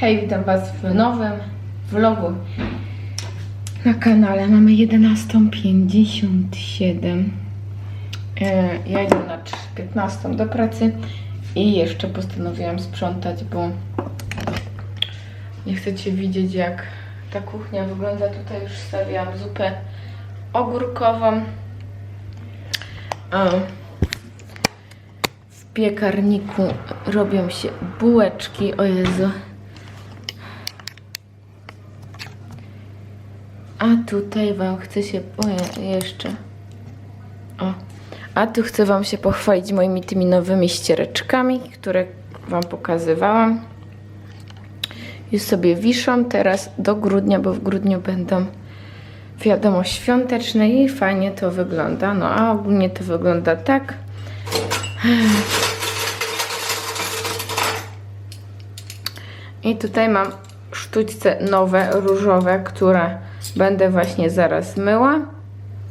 Hej, witam Was w nowym vlogu na kanale. Mamy 11.57. E, Ja idę na 15 do pracy i jeszcze postanowiłam sprzątać, bo nie chcecie widzieć jak ta kuchnia wygląda. Tutaj już stawiałam zupę ogórkową. W piekarniku robią się bułeczki. O Jezu. A tutaj Wam chcę się. O, jeszcze. O. A tu chcę Wam się pochwalić moimi tymi nowymi ściereczkami, które Wam pokazywałam. Już sobie wiszą teraz do grudnia, bo w grudniu będą wiadomo świąteczne i fajnie to wygląda. No a ogólnie to wygląda tak. I tutaj mam sztućce nowe, różowe, które będę właśnie zaraz myła.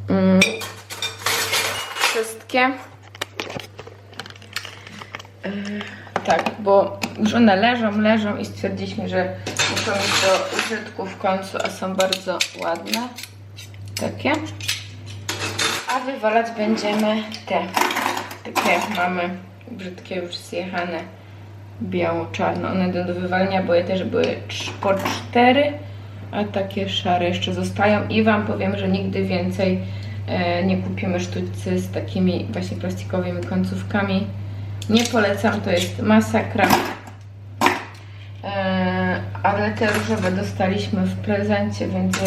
Mm. Wszystkie. Yy, Tak, bo już one leżą, leżą i stwierdziliśmy, że muszą iść do użytku w końcu, a są bardzo ładne. Takie. A wywalać będziemy te. Takie mamy brzydkie już zjechane biało-czarne. One idą do wywalenia, bo je też były po cztery, a takie szare jeszcze zostają. I Wam powiem, że nigdy więcej e, nie kupimy sztućcy z takimi właśnie plastikowymi końcówkami. Nie polecam, to jest masakra. E, ale te różowe dostaliśmy w prezencie, więc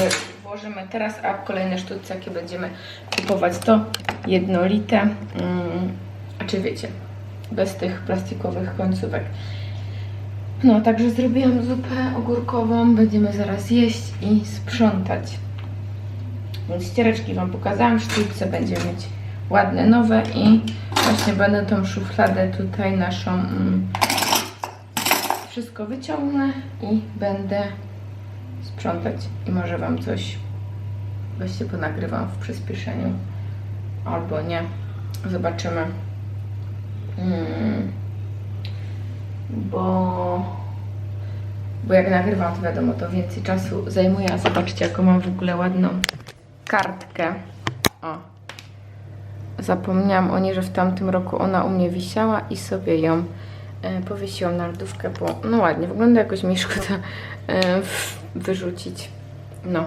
włożymy teraz, a kolejne sztućce, jakie będziemy kupować, to jednolite. Mm, a czy wiecie, bez tych plastikowych końcówek. No, także zrobiłam zupę ogórkową, będziemy zaraz jeść i sprzątać. Więc ściereczki Wam pokazałam, sztućce będziemy mieć ładne, nowe i właśnie będę tą szufladę tutaj naszą mm, wszystko wyciągnę i będę sprzątać i może Wam coś właśnie ponagrywam w przyspieszeniu albo nie. Zobaczymy. Mm, bo, bo jak nagrywam, to wiadomo, to więcej czasu zajmuje. A zobaczcie, jaką mam w ogóle ładną kartkę. O. Zapomniałam o niej, że w tamtym roku ona u mnie wisiała i sobie ją e, powiesiłam na lodówkę, bo no ładnie, wygląda jakoś mi szkoda e, wyrzucić. No.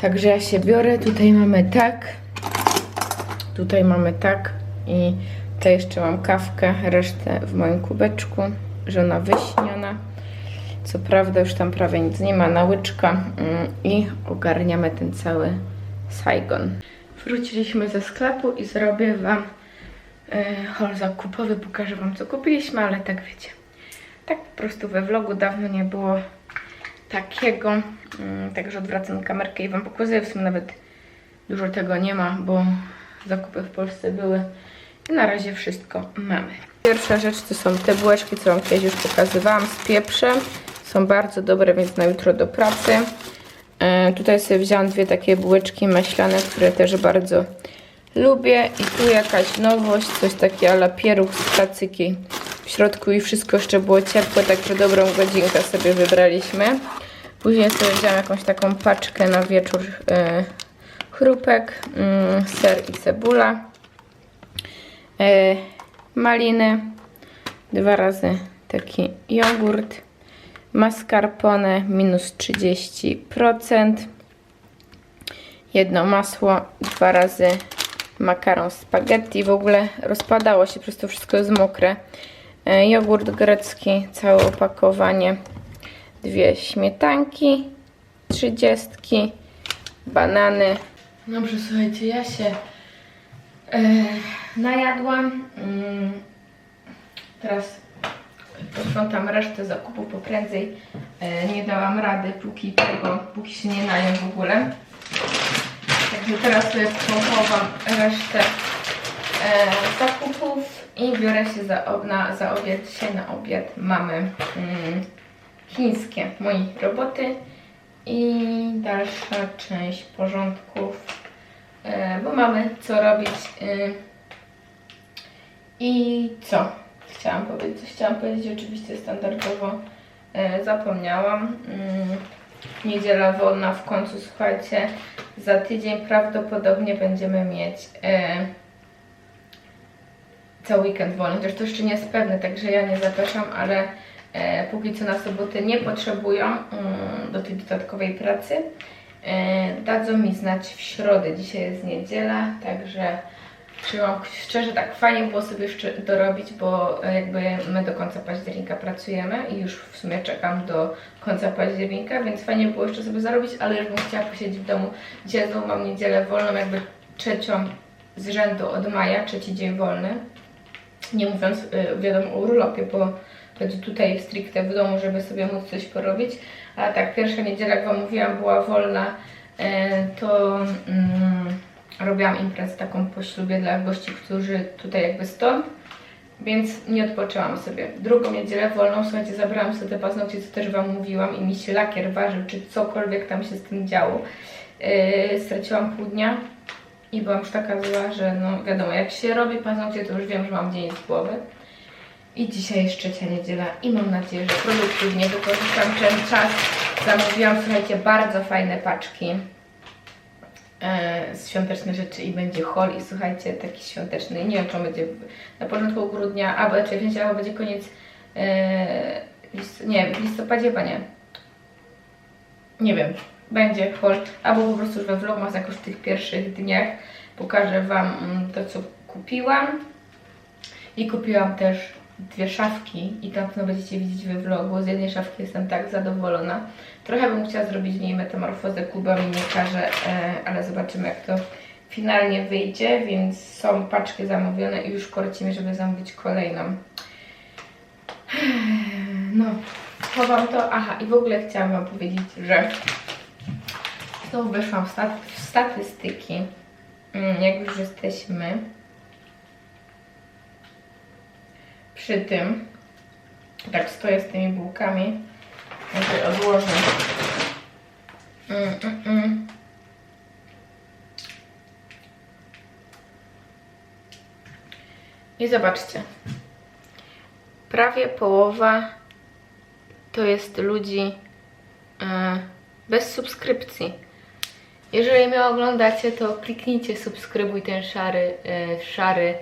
Także ja się biorę. Tutaj mamy tak. Tutaj mamy tak. I tutaj jeszcze mam kawkę, resztę w moim kubeczku. Żona wyśniona. Co prawda już tam prawie nic nie ma, na łyczka. Mm, I ogarniamy ten cały Saigon. Wróciliśmy ze sklepu i zrobię Wam e, haul zakupowy. Pokażę Wam co kupiliśmy, ale tak wiecie. Tak po prostu we vlogu dawno nie było takiego. Mm, Także odwracam kamerkę i Wam pokazuję. W sumie nawet dużo tego nie ma, bo zakupy w Polsce były. Na razie wszystko mamy. Pierwsza rzecz to są te bułeczki, co Wam kiedyś już pokazywałam z pieprzem. Są bardzo dobre, więc na jutro do pracy. E, tutaj sobie wzięłam dwie takie bułeczki maślane, które też bardzo lubię. I tu jakaś nowość, coś takiego ala pieróg z kacyki w środku i wszystko jeszcze było ciepłe, także dobrą godzinkę sobie wybraliśmy. Później sobie wziąłam jakąś taką paczkę na wieczór e, chrupek, mm, ser i cebula, maliny, dwa razy taki jogurt, mascarpone minus 30%, jedno masło, dwa razy makaron spaghetti. W ogóle rozpadało się, przez to wszystko jest mokre. E, Jogurt grecki, całe opakowanie, dwie śmietanki, trzydziestki, banany. Dobrze, słuchajcie, ja się e, najadłam. Mm, teraz posprzątam resztę zakupów, bo prędzej e, nie dałam rady, póki tego, póki się nie najem w ogóle. Także teraz sobie pochowam resztę e, zakupów i biorę się za, na, za obiad. Dzisiaj na obiad mamy mm, chińskie mojej roboty i dalsza część porządków, e, bo mamy co robić. I co? Chciałam powiedzieć, chciałam powiedzieć oczywiście standardowo E, zapomniałam. Mm, niedziela wolna w końcu, słuchajcie. Za tydzień prawdopodobnie będziemy mieć e, cały weekend wolny, chociaż to jeszcze nie jest pewne, także ja nie zapraszam, ale e, póki co na soboty nie potrzebują mm, do tej dodatkowej pracy. E, dadzą mi znać w środę, dzisiaj jest niedziela, także kciuki. szczerze tak fajnie było sobie jeszcze dorobić, bo e, jakby my do końca października pracujemy i już w sumie czekam do końca października, więc fajnie było jeszcze sobie zarobić, ale już bym chciała posiedzieć w domu. Dzisiaj znowu mam niedzielę wolną, jakby trzecią z rzędu od maja, trzeci dzień wolny. Nie mówiąc, y, wiadomo, o urlopie, bo będzie tutaj stricte w domu, żeby sobie móc coś porobić. A tak, pierwsza niedziela, jak Wam mówiłam, była wolna, e, to mm, robiłam imprezę taką po ślubie dla gości, którzy tutaj jakby stąd, więc nie odpoczęłam sobie. Drugą niedzielę wolną, słuchajcie, zabrałam sobie te paznokcie, co też Wam mówiłam i mi się lakier ważył, czy cokolwiek tam się z tym działo. E, straciłam pół dnia i byłam już taka zła, że no wiadomo, jak się robi paznokcie, to już wiem, że mam dzień z głowy. I dzisiaj jest trzecia niedziela i mam nadzieję, że produktywnie wykorzystam ten czas. Zamówiłam, słuchajcie, bardzo fajne paczki świąteczne rzeczy i będzie haul i słuchajcie, taki świąteczny, nie wiem czy on będzie na początku grudnia, albo czy w albo będzie koniec, e, list, nie, w listopadzie chyba nie. Nie wiem, będzie haul, albo po prostu już we vlogmas jakoś w tych pierwszych dniach pokażę Wam mm, to, co kupiłam. I kupiłam też dwie szafki i tam pewno będziecie widzieć we vlogu. Z jednej szafki jestem tak zadowolona. Trochę bym chciała zrobić w niej metamorfozę Kuba mi nie każe, e, ale zobaczymy jak to finalnie wyjdzie, więc są paczki zamówione i już korci mnie, żeby zamówić kolejną. No, chowam to. Aha, i w ogóle chciałam Wam powiedzieć, że znowu weszłam w, stat w statystyki, mm, jak już jesteśmy przy tym. Tak stoję z tymi bułkami. Tutaj odłożę. Mm, mm, mm. I zobaczcie. Prawie połowa to jest ludzi yy, bez subskrypcji. Jeżeli mnie oglądacie, to kliknijcie subskrybuj ten szary, yy, szary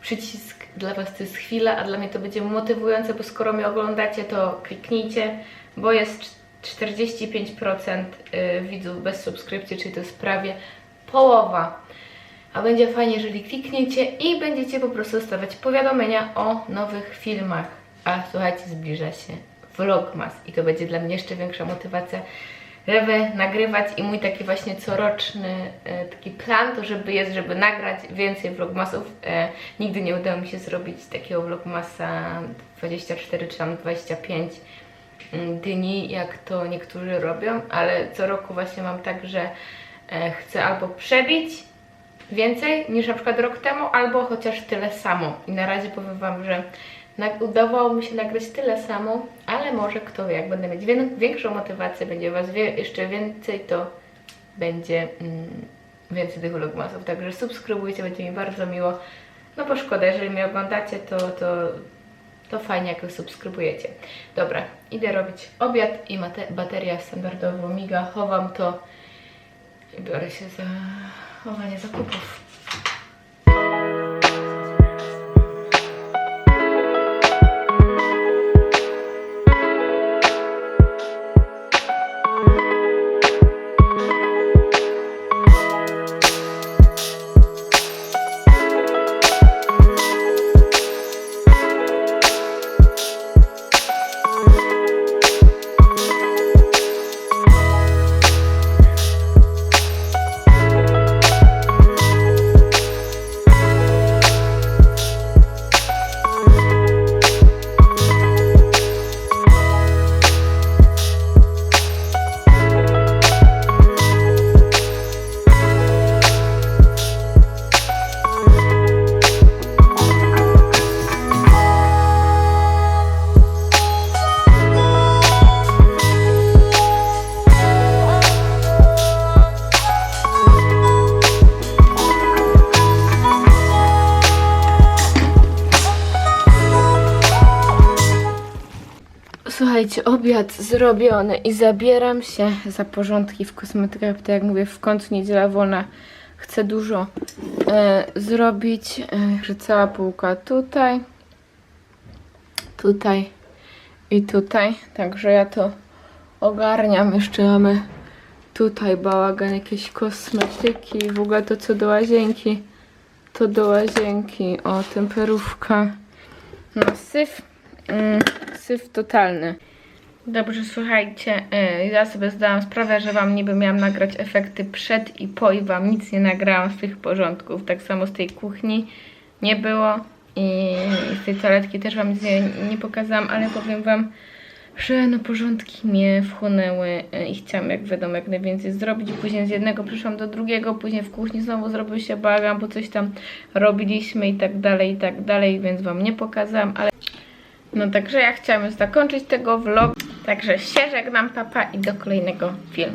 przycisk. Dla Was to jest chwila, a dla mnie to będzie motywujące, bo skoro mnie oglądacie, to kliknijcie, bo jest 45% y, widzów bez subskrypcji, czyli to jest prawie połowa. A będzie fajnie, jeżeli klikniecie i będziecie po prostu dostawać powiadomienia o nowych filmach. A słuchajcie, zbliża się Vlogmas i to będzie dla mnie jeszcze większa motywacja, żeby nagrywać i mój taki właśnie coroczny e, taki plan to żeby jest, żeby nagrać więcej vlogmasów. E, nigdy nie udało mi się zrobić takiego vlogmasa 24 czy tam 25 mm, dni, jak to niektórzy robią, ale co roku właśnie mam tak, że e, chcę albo przebić więcej niż na przykład rok temu, albo chociaż tyle samo. I na razie powiem Wam, że udawało mi się nagrać tyle samo, ale może kto wie, jak będę mieć większą motywację, będzie Was wie, jeszcze więcej, to będzie mm, więcej tych vlogmasów. Także subskrybujcie, będzie mi bardzo miło. No bo szkoda, jeżeli mnie oglądacie, to, to, to fajnie, jak wy subskrybujecie. Dobra, idę robić obiad i bateria standardowo miga. Chowam to i biorę się za chowanie zakupów. Być obiad zrobiony i zabieram się za porządki w kosmetykach. Tak jak mówię, w końcu niedziela wolna. Chcę dużo e, zrobić, e, cała półka tutaj, tutaj i tutaj. Także ja to ogarniam. Jeszcze mamy tutaj bałagan, jakieś kosmetyki, w ogóle to co do łazienki. To do łazienki, o temperówka. No syf, mm, syf totalny. Dobrze, słuchajcie, y, ja sobie zdałam sprawę, że wam niby miałam nagrać efekty przed i po i wam nic nie nagrałam z tych porządków. Tak samo z tej kuchni nie było i z tej toaletki też wam nic nie, nie pokazałam, ale powiem wam, że no porządki mnie wchłonęły y, i chciałam jak wiadomo jak najwięcej zrobić. Później z jednego przyszłam do drugiego, później w kuchni znowu zrobił się bagan, bo coś tam robiliśmy i tak dalej, i tak dalej, więc wam nie pokazałam, ale no także ja chciałam już zakończyć tego vlog. Także się żegnam papa i do kolejnego filmu.